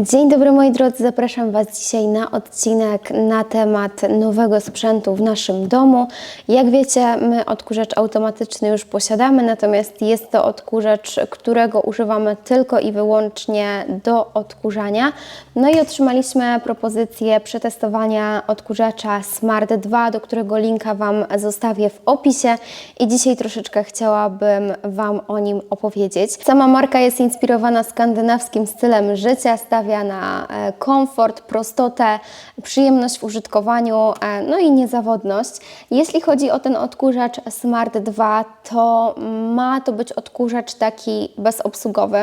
Dzień dobry moi drodzy, zapraszam Was dzisiaj na odcinek na temat nowego sprzętu w naszym domu. Jak wiecie, my odkurzacz automatyczny już posiadamy, natomiast jest to odkurzacz, którego używamy tylko i wyłącznie do odkurzania. No i otrzymaliśmy propozycję przetestowania odkurzacza Smart 2, do którego linka Wam zostawię w opisie i dzisiaj troszeczkę chciałabym Wam o nim opowiedzieć. Sama marka jest inspirowana skandynawskim stylem życia, stawia na e, komfort, prostotę, przyjemność w użytkowaniu, e, no i niezawodność. Jeśli chodzi o ten odkurzacz Smart 2, to ma to być odkurzacz taki bezobsługowy.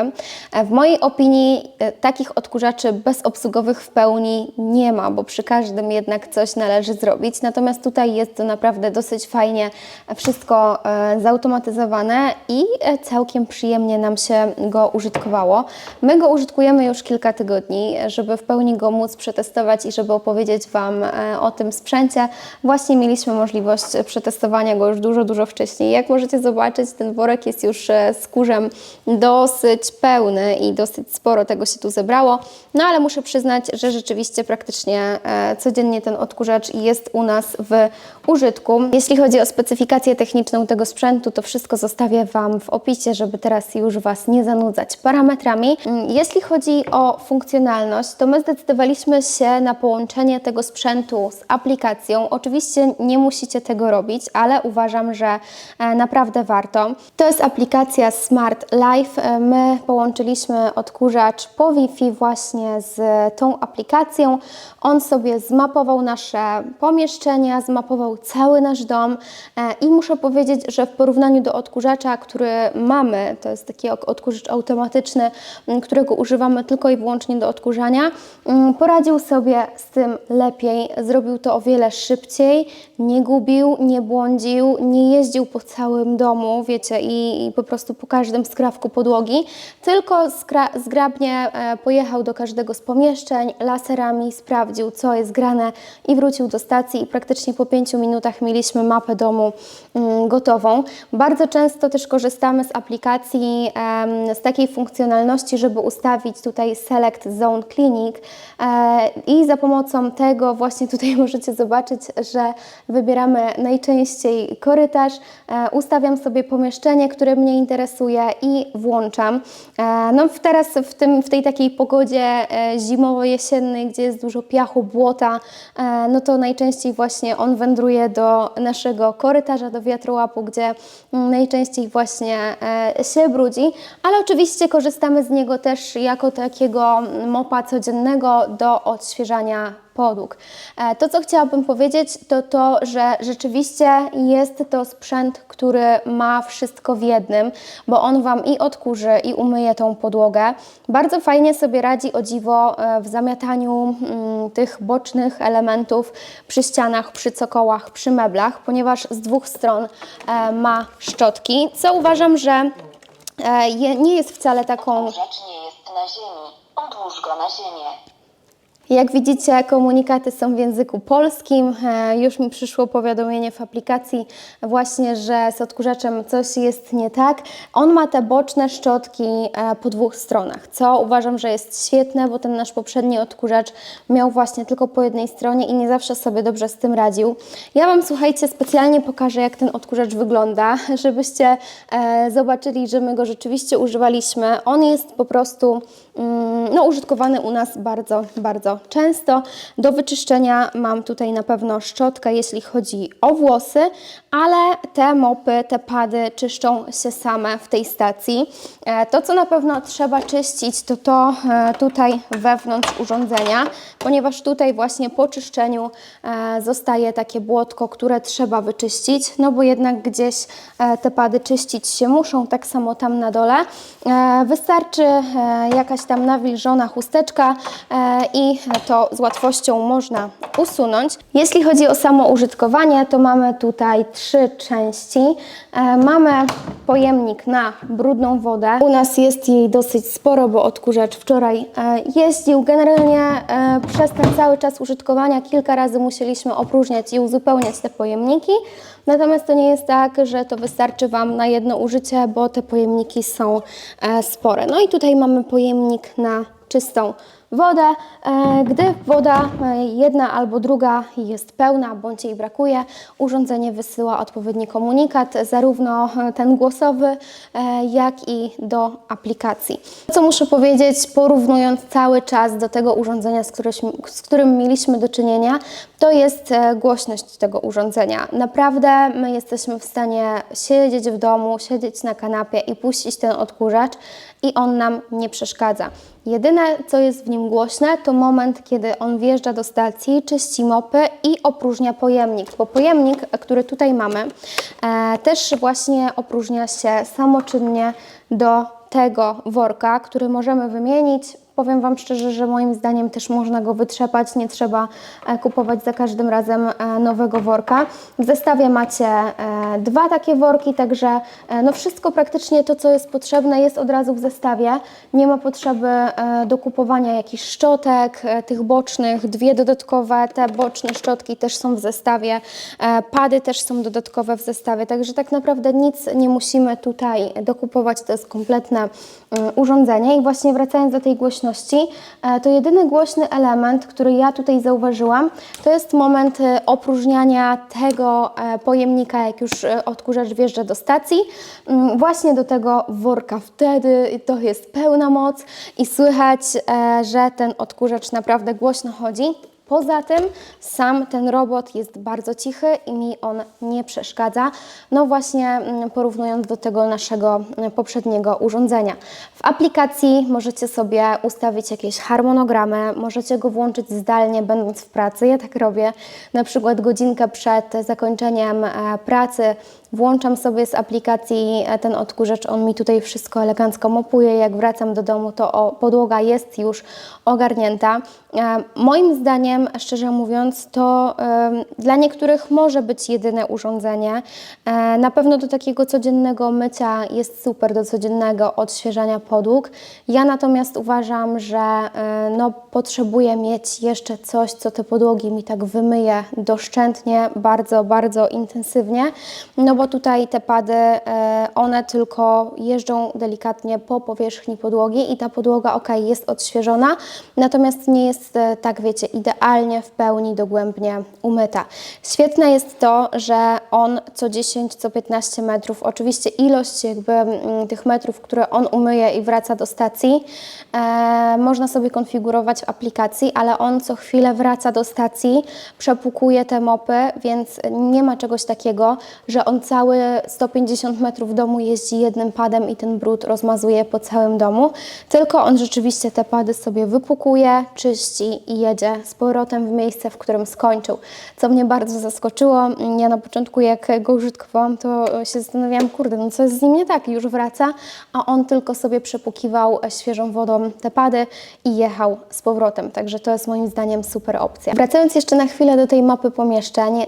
E, W mojej opinii takich odkurzaczy bezobsługowych w pełni nie ma, bo przy każdym jednak coś należy zrobić. Natomiast tutaj jest to naprawdę dosyć fajnie wszystko zautomatyzowane i całkiem przyjemnie nam się go użytkowało. My go użytkujemy już kilka tygodni, żeby w pełni go móc przetestować i żeby opowiedzieć Wam e, o tym sprzęcie. Właśnie mieliśmy możliwość przetestowania go już dużo, dużo wcześniej. Jak możecie zobaczyć, ten worek jest już e, z kurzem dosyć pełny i dosyć sporo tego się tu zebrało. No ale muszę przyznać, że rzeczywiście praktycznie e, codziennie ten odkurzacz jest u nas w użytku. Jeśli chodzi o specyfikację techniczną tego sprzętu, to wszystko zostawię Wam w opisie, żeby teraz już Was nie zanudzać parametrami. Mm, Jeśli chodzi o funkcjonalność, to my zdecydowaliśmy się na połączenie tego sprzętu z aplikacją. Oczywiście nie musicie tego robić, ale uważam, że e, naprawdę warto. To jest aplikacja Smart Life. E, My połączyliśmy odkurzacz po Wi-Fi właśnie z tą aplikacją. On sobie zmapował nasze pomieszczenia, zmapował cały nasz dom e, i muszę powiedzieć, że w porównaniu do odkurzacza, który mamy, to jest taki odkurzacz automatyczny, którego używamy tylko i wyłącznie do odkurzania, m, poradził sobie z tym lepiej, zrobił to o wiele szybciej, nie gubił, nie błądził, nie jeździł po całym domu, wiecie, i, i po prostu po każdym skrawku podłogi, tylko zgrabnie e, pojechał do każdego z pomieszczeń, laserami sprawdził, co jest grane i wrócił do stacji. I praktycznie po pięciu minutach mieliśmy mapę domu mm, gotową. Bardzo często też korzystamy z aplikacji, z takiej funkcjonalności, żeby ustawić tutaj Select Zone Clinic e, i za pomocą tego właśnie tutaj możecie zobaczyć, że wybieramy najczęściej korytarz, e, ustawiam sobie pomieszczenie, które mnie interesuje i włączam. E, No teraz w, tym, w tej takiej pogodzie zimowo-jesiennej, gdzie jest dużo piachu, błota, no to najczęściej właśnie on wędruje do naszego korytarza, do wiatrołapu, gdzie mm, najczęściej właśnie się brudzi, ale oczywiście korzystamy z niego też jako takiego mopa codziennego do odświeżania podłóg. E, To, co chciałabym powiedzieć, to to, że rzeczywiście jest to sprzęt, który ma wszystko w jednym, bo on Wam i odkurzy, i umyje tą podłogę. Bardzo fajnie sobie radzi o dziwo e, w zamiataniu mm, tych bocznych elementów przy ścianach, przy cokołach, przy meblach, ponieważ z dwóch stron e, ma szczotki, co uważam, że nie jest wcale taką Rzecz nie jest na ziemi. Odłóż go na ziemię. Jak widzicie, komunikaty są w języku polskim. E, Już mi przyszło powiadomienie w aplikacji właśnie, że z odkurzaczem coś jest nie tak. On ma te boczne szczotki e, po dwóch stronach, co uważam, że jest świetne, bo ten nasz poprzedni odkurzacz miał właśnie tylko po jednej stronie i nie zawsze sobie dobrze z tym radził. Ja Wam, słuchajcie, specjalnie pokażę, jak ten odkurzacz wygląda, żebyście e, zobaczyli, że my go rzeczywiście używaliśmy. On jest po prostu no, użytkowany u nas bardzo, bardzo często. Do wyczyszczenia mam tutaj na pewno szczotkę, jeśli chodzi o włosy, ale te mopy, te pady czyszczą się same w tej stacji. E, To, co na pewno trzeba czyścić, to to e, tutaj wewnątrz urządzenia, ponieważ tutaj właśnie po czyszczeniu e, zostaje takie błotko, które trzeba wyczyścić, no bo jednak gdzieś te pady czyścić się muszą, tak samo tam na dole. Wystarczy jakaś tam nawilżona chusteczka e, i to z łatwością można usunąć. Jeśli chodzi o samo użytkowanie, to mamy tutaj trzy części. E, Mamy pojemnik na brudną wodę. U nas jest jej dosyć sporo, bo odkurzacz wczoraj e, jeździł. Generalnie przez ten cały czas użytkowania kilka razy musieliśmy opróżniać i uzupełniać te pojemniki. Natomiast to nie jest tak, że to wystarczy Wam na jedno użycie, bo te pojemniki są e, spore. No i tutaj mamy pojemnik na czystą wodę. E, Gdy woda e, jedna albo druga jest pełna bądź jej brakuje, urządzenie wysyła odpowiedni komunikat, zarówno e, ten głosowy, jak i do aplikacji. Co muszę powiedzieć, porównując cały czas do tego urządzenia, z, z którym mieliśmy do czynienia, to jest głośność tego urządzenia. Naprawdę my jesteśmy w stanie siedzieć w domu, siedzieć na kanapie i puścić ten odkurzacz i on nam nie przeszkadza. Jedyne, co jest w nim głośne, to moment, kiedy on wjeżdża do stacji, czyści mopy i opróżnia pojemnik, bo pojemnik, który tutaj mamy, e, też właśnie opróżnia się samoczynnie do tego worka, który możemy wymienić. Powiem Wam szczerze, że moim zdaniem też można go wytrzepać, nie trzeba e, kupować za każdym razem e, nowego worka. W zestawie macie e, dwa takie worki, także no wszystko praktycznie to, co jest potrzebne, jest od razu w zestawie. Nie ma potrzeby do kupowania jakichś szczotek, tych bocznych, dwie dodatkowe, te boczne szczotki też są w zestawie, pady też są dodatkowe w zestawie, także tak naprawdę nic nie musimy tutaj dokupować, to jest kompletne urządzenie. I właśnie wracając do tej głośności, e, to jedyny głośny element, który ja tutaj zauważyłam, to jest moment e, opróżniania tego e, pojemnika, jak już odkurzacz wjeżdża do stacji, mm, właśnie do tego worka. Wtedy to jest pełna moc i słychać, że ten odkurzacz naprawdę głośno chodzi. Poza tym sam ten robot jest bardzo cichy i mi on nie przeszkadza. No właśnie mm, porównując do tego naszego mm, poprzedniego urządzenia. W aplikacji możecie sobie ustawić jakieś harmonogramy, możecie go włączyć zdalnie będąc w pracy. Ja tak robię na przykład godzinkę przed zakończeniem e, pracy Włączam sobie z aplikacji e, ten odkurzacz, on mi tutaj wszystko elegancko mopuje. Jak wracam do domu, to podłoga jest już ogarnięta. E, moim zdaniem, szczerze mówiąc, to dla niektórych może być jedyne urządzenie. Na pewno do takiego codziennego mycia jest super, do codziennego odświeżania podłóg. Ja natomiast uważam, że e, no, potrzebuję mieć jeszcze coś, co te podłogi mi tak wymyje doszczętnie, bardzo, bardzo intensywnie. No bo tutaj te pady, e, one tylko jeżdżą delikatnie po powierzchni podłogi i ta podłoga, ok, jest odświeżona, natomiast nie jest, e, tak wiecie, idealnie w pełni dogłębnie umyta. Świetne jest to, że on co 10, co 15 metrów, oczywiście ilość jakby mm, tych metrów, które on umyje i wraca do stacji, e, można sobie konfigurować w aplikacji, ale on co chwilę wraca do stacji, przepłukuje te mopy, więc nie ma czegoś takiego, że on cały 150 metrów domu jeździ jednym padem i ten brud rozmazuje po całym domu, tylko on rzeczywiście te pady sobie wypukuje, czyści i jedzie z powrotem w miejsce, w którym skończył. Co mnie bardzo zaskoczyło, ja na początku jak go użytkowałam, to się zastanawiałam, kurde, no co jest z nim nie tak, już wraca, a on tylko sobie przepukiwał świeżą wodą te pady i jechał z powrotem, także to jest moim zdaniem super opcja. Wracając jeszcze na chwilę do tej mapy pomieszczeń e,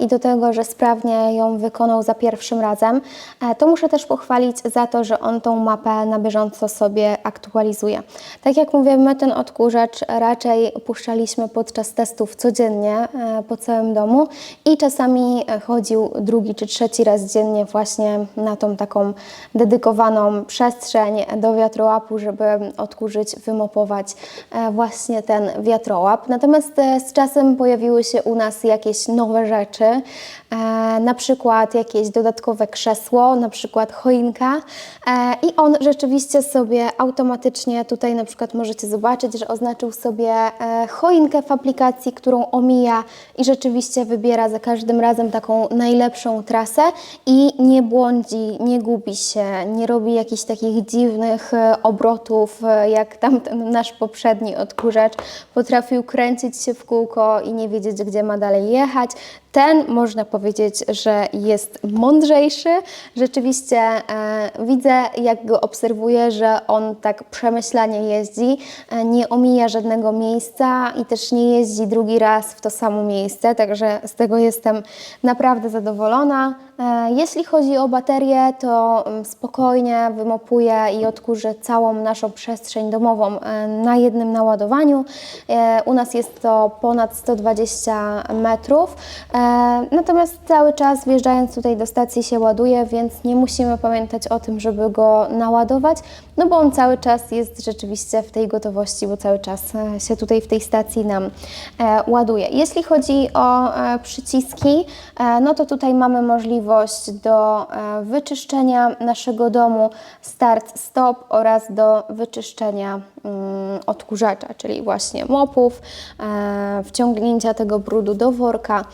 i do tego, że sprawnie ją wykonał za pierwszym razem, e, to muszę też pochwalić za to, że on tą mapę na bieżąco sobie aktualizuje. Tak jak mówię, my ten odkurzacz raczej puszczaliśmy podczas testów codziennie e, po całym domu i czasami chodził drugi czy trzeci raz dziennie właśnie na tą taką dedykowaną przestrzeń do wiatrołapu, żeby odkurzyć, wymopować e, właśnie ten wiatrołap. Natomiast e, z czasem pojawiły się u nas jakieś nowe rzeczy, e, na przykład jakieś dodatkowe krzesło, na przykład choinka i on rzeczywiście sobie automatycznie tutaj na przykład możecie zobaczyć, że oznaczył sobie choinkę w aplikacji, którą omija i rzeczywiście wybiera za każdym razem taką najlepszą trasę i nie błądzi, nie gubi się, nie robi jakichś takich dziwnych e, obrotów, e, jak tamten nasz poprzedni odkurzacz potrafił kręcić się w kółko i nie wiedzieć, gdzie ma dalej jechać. Ten można powiedzieć, że jest mądrzejszy. Rzeczywiście e, widzę, jak go obserwuję, że on tak przemyślanie jeździ, e, nie omija żadnego miejsca i też nie jeździ drugi raz w to samo miejsce, także z tego jestem naprawdę zadowolona. E, Jeśli chodzi o baterię, to mm, spokojnie wymopuje i odkurzy całą naszą przestrzeń domową e, na jednym naładowaniu. E, U nas jest to ponad 120 metrów. E, natomiast cały czas wjeżdżając tutaj do stacji się ładuje, więc nie musimy pamiętać o tym, żeby go naładować, no bo on cały czas jest rzeczywiście w tej gotowości, bo cały czas e, się tutaj w tej stacji nam e, ładuje. Jeśli chodzi o e, przyciski, e, no to tutaj mamy możliwość do e, wyczyszczenia naszego domu, start, stop oraz do wyczyszczenia mm, odkurzacza, czyli właśnie mopów, e, wciągnięcia tego brudu do worka,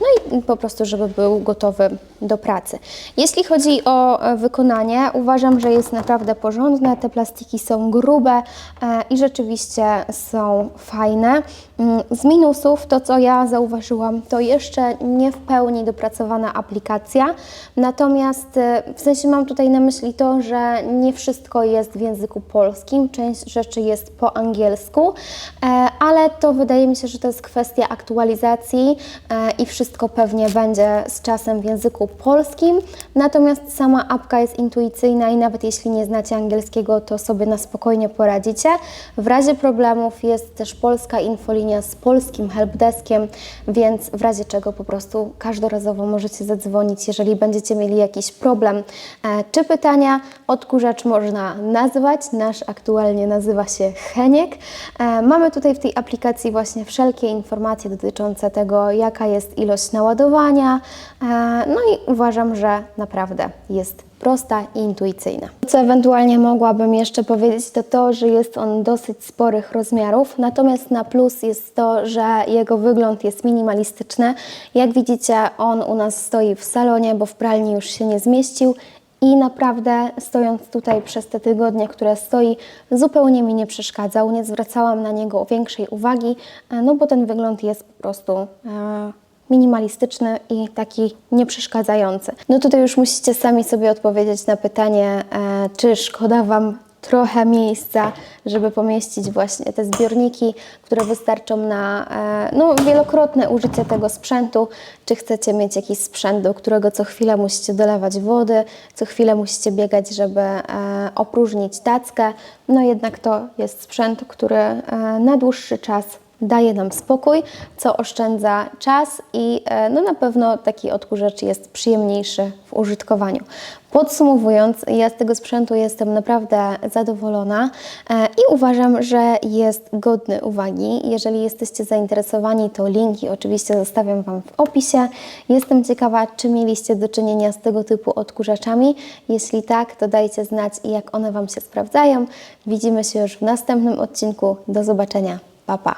no i po prostu, żeby był gotowy do pracy. Jeśli chodzi o e, wykonanie, uważam, że jest naprawdę porządne. Te plastiki są grube e, i rzeczywiście są fajne. Mm, Z minusów to, co ja zauważyłam, to jeszcze nie w pełni dopracowana aplikacja. Natomiast e, w sensie mam tutaj na myśli to, że nie wszystko jest w języku polskim, część rzeczy jest po angielsku, ale to wydaje mi się, że to jest kwestia aktualizacji i wszystko pewnie będzie z czasem w języku polskim. Natomiast sama apka jest intuicyjna i nawet jeśli nie znacie angielskiego, to sobie na spokojnie poradzicie. W razie problemów jest też polska infolinia z polskim helpdeskiem, więc w razie czego po prostu każdorazowo możecie zadzwonić, jeżeli będziecie mieli jakiś problem e, czy pytania. Odkurzacz można nazwać, nasz aktualnie nazywa się Heniek. E, Mamy tutaj w tej aplikacji właśnie wszelkie informacje dotyczące tego, jaka jest ilość naładowania, e, no i uważam, że naprawdę jest prosta i intuicyjna. Co ewentualnie mogłabym jeszcze powiedzieć, to to, że jest on dosyć sporych rozmiarów, natomiast na plus jest to, że jego wygląd jest minimalistyczny. Jak widzicie, on u nas stoi w salonie, bo w pralni już się nie zmieścił. I naprawdę stojąc tutaj przez te tygodnie, które stoi, zupełnie mi nie przeszkadzał. Nie zwracałam na niego większej uwagi, e, no bo ten wygląd jest po prostu e, minimalistyczny i taki nieprzeszkadzający. No tutaj już musicie sami sobie odpowiedzieć na pytanie, e, czy szkoda Wam trochę miejsca, żeby pomieścić właśnie te zbiorniki, które wystarczą na e, no, wielokrotne użycie tego sprzętu. Czy chcecie mieć jakiś sprzęt, do którego co chwilę musicie dolewać wody, co chwilę musicie biegać, żeby e, opróżnić tackę. No jednak to jest sprzęt, który na dłuższy czas daje nam spokój, co oszczędza czas i e, no na pewno taki odkurzacz jest przyjemniejszy w użytkowaniu. Podsumowując, ja z tego sprzętu jestem naprawdę zadowolona e, i uważam, że jest godny uwagi. Jeżeli jesteście zainteresowani, to linki oczywiście zostawiam Wam w opisie. Jestem ciekawa, czy mieliście do czynienia z tego typu odkurzaczami. Jeśli tak, to dajcie znać, jak one Wam się sprawdzają. Widzimy się już w następnym odcinku. Do zobaczenia. Pa, pa.